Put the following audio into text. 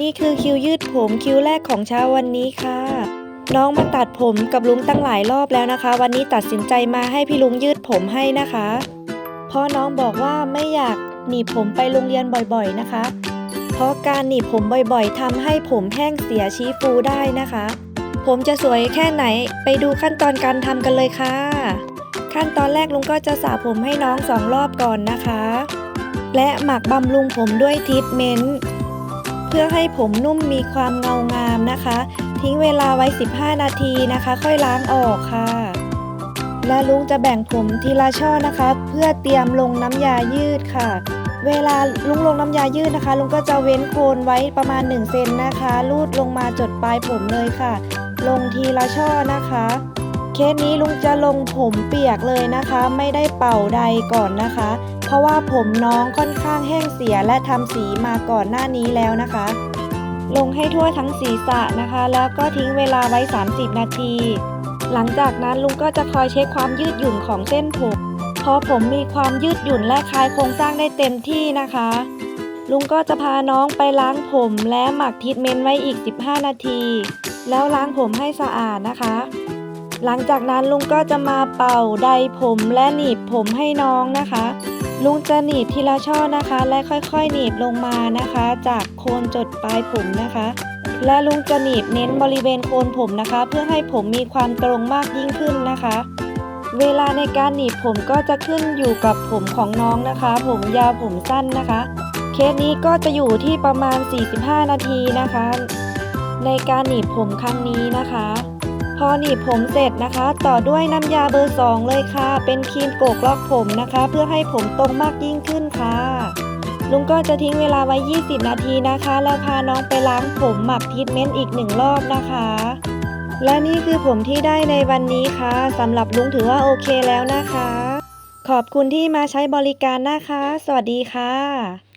นี่คือคิวยืดผมคิวแรกของเช้าวันนี้ค่ะ น้องมาตัดผมกับลุงตั้งหลายรอบแล้วนะคะ วันนี้ตัดสินใจมาให้พี่ลุงยืดผมให้นะคะ เพราะน้องบอกว่าไม่อยากหนีผมไปโรงเรียนบ่อยๆนะคะ เพราะการหนีผมบ่อยๆทำให้ผมแห้งเสียชี้ฟูได้นะคะ ผมจะสวยแค่ไหนไปดูขั้นตอนการทำกันเลยค่ะ ขั้นตอนแรกลุงก็จะสระผมให้น้องสองรอบก่อนนะคะ และหมักบำรุงผมด้วยทรีทเมนต์ เพื่อให้ผมนุ่มมีความเงางามนะคะ ทิ้งเวลาไว้ 15 นาทีนะคะ ค่อยล้างออกค่ะ และลุงจะแบ่งผมทีละช่อนะคะ เพื่อเตรียมลงน้ำยายืดค่ะ เวลาลุงลงน้ำยายืดนะคะ ลุงก็จะเว้นโคนไว้ประมาณ 1 เซนนะคะ ลูดลงมาจดปลายผมเลยค่ะ ลงทีละช่อนะคะ เคสนี้ลุงจะลงผมเปียกเลยนะคะ ไม่ได้เป่าใดก่อนนะคะ เพราะว่าผมน้องค่อนข้างแห้งเสียและทำสีมาก่อนหน้านี้แล้วนะคะ ลงให้ทั่วทั้งศีรษะนะคะ แล้วก็ทิ้งเวลาไว้ 30 นาที หลังจากนั้นลุงก็จะคอยเช็คความยืดหยุ่นของเส้นผมพอผมมีความยืดหยุ่นและคลายโครงสร้างได้เต็มที่นะคะ ลุงก็จะพาน้องไปล้างผมและหมักทรีทเมนต์ไว้อีก 15 นาที แล้วล้างผมให้สะอาดนะคะ หลังจากนั้นลุงก็จะมาเป่าใดผมและหนีบผมให้น้องนะคะ ลุงจะหนีบทีละช่อนะคะ และค่อยๆ หนีบลงมานะคะ จากโคนจดปลายผมนะคะ และลุงจะหนีบเน้นบริเวณโคนผมนะคะ เพื่อให้ผมมีความตรงมากยิ่งขึ้นนะคะ เวลาในการหนีบผมก็จะขึ้นอยู่กับผมของน้องนะคะ ผมยาวผมสั้นนะคะ เคสนี้ก็จะอยู่ที่ประมาณ 45 นาทีนะคะ ในการหนีบผมครั้งนี้นะคะ พอหนีบผมเสร็จนะคะ ต่อด้วยน้ำยาเบอร์ 2 เลยค่ะ เป็นครีมโกกลอกผมนะคะ เพื่อให้ผมตรงมากยิ่งขึ้นค่ะ ลุงก็จะทิ้งเวลาไว้ 20 นาทีนะคะ แล้วพาน้องไปล้างผมหมักทีทเมนต์อีกหนึ่งรอบนะคะ และนี่คือผมที่ได้ในวันนี้ค่ะสำหรับลุงถือว่าโอเคแล้วนะคะ ขอบคุณที่มาใช้บริการนะคะ สวัสดีค่ะ